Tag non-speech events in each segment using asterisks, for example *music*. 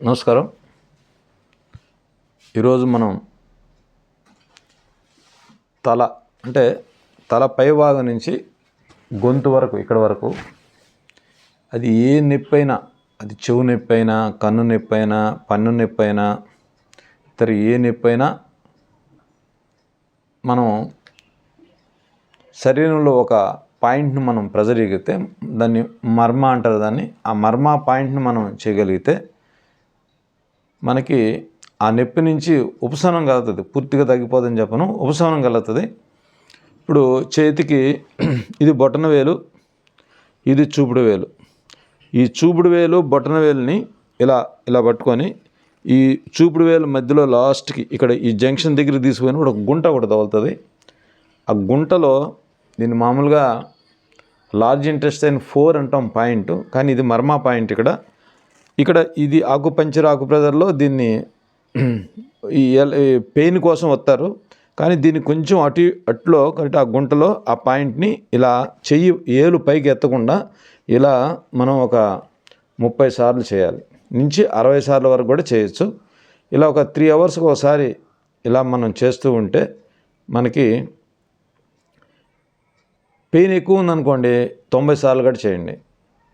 నమస్కారం. ఈరోజు మనం తల అంటే తల పై భాగం నుంచి గొంతు వరకు ఇక్కడ వరకు అది ఏ నొప్పి అయినా అది చెవు నొప్పి అయినా కన్ను నొప్పి అయినా పన్ను నొప్పి అయినా ఇతర ఏ నొప్పి అయినా మనం శరీరంలో ఒక పాయింట్ను మనం ప్రెజర్ చేయగలిగితే దాన్ని మర్మ అంటారు దాన్ని. ఆ మర్మ పాయింట్ని మనం చేయగలిగితే మనకి ఆ నొప్పి నుంచి ఉపశమనం కలుగుతుంది. పూర్తిగా తగ్గిపోదని చెప్పను. ఉపశమనం కలుగుతుంది. ఇప్పుడు చేతికి *clears throat* ఇది బొటన వేలు ఇది చూపుడు వేలు. ఈ చూపుడు వేలు బొటన వేలుని ఇలా ఇలా పట్టుకొని ఈ చూపుడు వేలు మధ్యలో లాస్ట్కి ఇక్కడ ఈ జంక్షన్ దగ్గర తీసుకుని ఒక గుంట ఒకటి తగులుతుంది. ఆ గుంటలో దీన్ని మామూలుగా లార్జ్ ఇంట్రెస్ట్ అయిన ఫోర్ అంటాం పాయింట్ కానీ ఇది మర్మా పాయింట్ ఇక్కడ. ఇక్కడ ఇది ఆకుపంచర్ ఆకుప్రెజర్లో దీన్ని ఈ పెయిన్ కోసం వస్తారు. కానీ దీన్ని కొంచెం అటు అట్లో కరెక్ట్ ఆ గుంటలో ఆ పాయింట్ని ఇలా చెయ్యి ఏలు పైకి ఎత్తకుండా ఇలా మనం ఒక ముప్పై సార్లు చేయాలి. నుంచి అరవై సార్ల వరకు కూడా చేయొచ్చు. ఇలా ఒక త్రీ అవర్స్కి ఒకసారి ఇలా మనం చేస్తూ ఉంటే మనకి పెయిన్ ఎక్కువ ఉందనుకోండి తొంభై సార్లు కూడా చేయండి.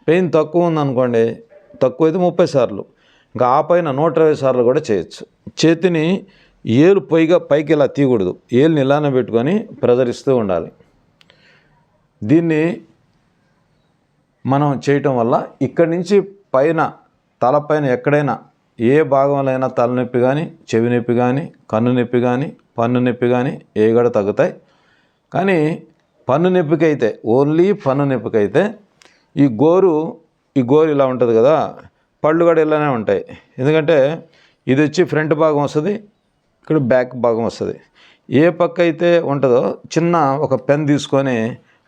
పెయిన్ తక్కువ ఉందనుకోండి తక్కువ అయితే ముప్పై సార్లు. ఇంకా ఆ పైన నూట ఇరవై సార్లు కూడా చేయొచ్చు. చేతిని ఏలు పైగా పైకి ఇలా తీయకూడదు. ఏలుని ఇలానే పెట్టుకొని ప్రెజర్ ఇస్తూ ఉండాలి. దీన్ని మనం చేయటం వల్ల ఇక్కడి నుంచి పైన తలపైన ఎక్కడైనా ఏ భాగంలో తలనొప్పి కానీ చెవి నొప్పి కానీ కన్ను నొప్పి కానీ పన్ను నొప్పి కానీ ఏ కూడా తగ్గుతాయి. కానీ పన్ను నొప్పికి అయితే ఓన్లీ పన్ను నొప్పికి అయితే ఈ గోరు ఈ గోరు ఇలా ఉంటుంది కదా పళ్ళు కూడా ఇలానే ఉంటాయి. ఎందుకంటే ఇది వచ్చి ఫ్రంట్ భాగం వస్తుంది ఇక్కడ బ్యాక్ భాగం వస్తుంది. ఏ పక్క అయితే ఉంటుందో చిన్న ఒక పెన్ తీసుకొని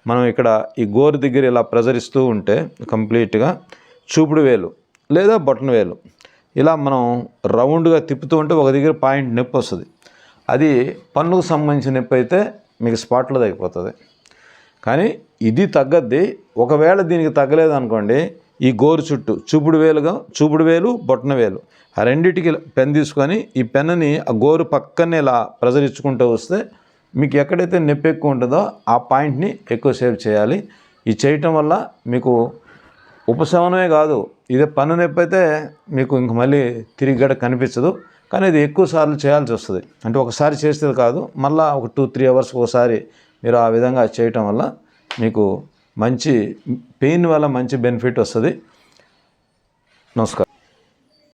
మనం ఇక్కడ ఈ గోరు దగ్గర ఇలా ప్రెజర్ ఇస్తూ ఉంటే కంప్లీట్గా చూపుడు వేలు లేదా బటన్ వేలు. ఇలా మనం రౌండ్గా తిప్పుతూ ఉంటే ఒక దగ్గర పాయింట్ నొప్పి వస్తుంది. అది పన్నుకు సంబంధించిన నొప్పి అయితే మీకు స్పాట్లో తగ్గిపోతుంది. కానీ ఇది తగ్గద్ది. ఒకవేళ దీనికి తగ్గలేదు అనుకోండి ఈ గోరు చుట్టూ చూపుడు వేలుగా చూపుడు వేలు బొట్టన వేలు. ఆ రెండింటికి పెన్ తీసుకొని ఈ పెన్నుని ఆ గోరు పక్కనే ఇలా ప్రెజర్ ఇచ్చుకుంటూ వస్తే మీకు ఎక్కడైతే నొప్పి ఎక్కువ ఉంటుందో ఆ పాయింట్ని ఎక్కువ సేవ్ చేయాలి. ఇది చేయటం వల్ల మీకు ఉపశమనమే కాదు ఇదే పన్ను నొప్పి అయితే మీకు ఇంక మళ్ళీ తిరిగి గడ కనిపించదు. కానీ ఇది ఎక్కువ సార్లు చేయాల్సి వస్తుంది. అంటే ఒకసారి చేసేది కాదు మళ్ళీ ఒక టూ త్రీ అవర్స్ ఒకసారి మీరు ఆ విధంగా చేయటం వల్ల మీకు మంచి పెయిన్ వల్ల మంచి బెనిఫిట్ వస్తుంది. నమస్కారం.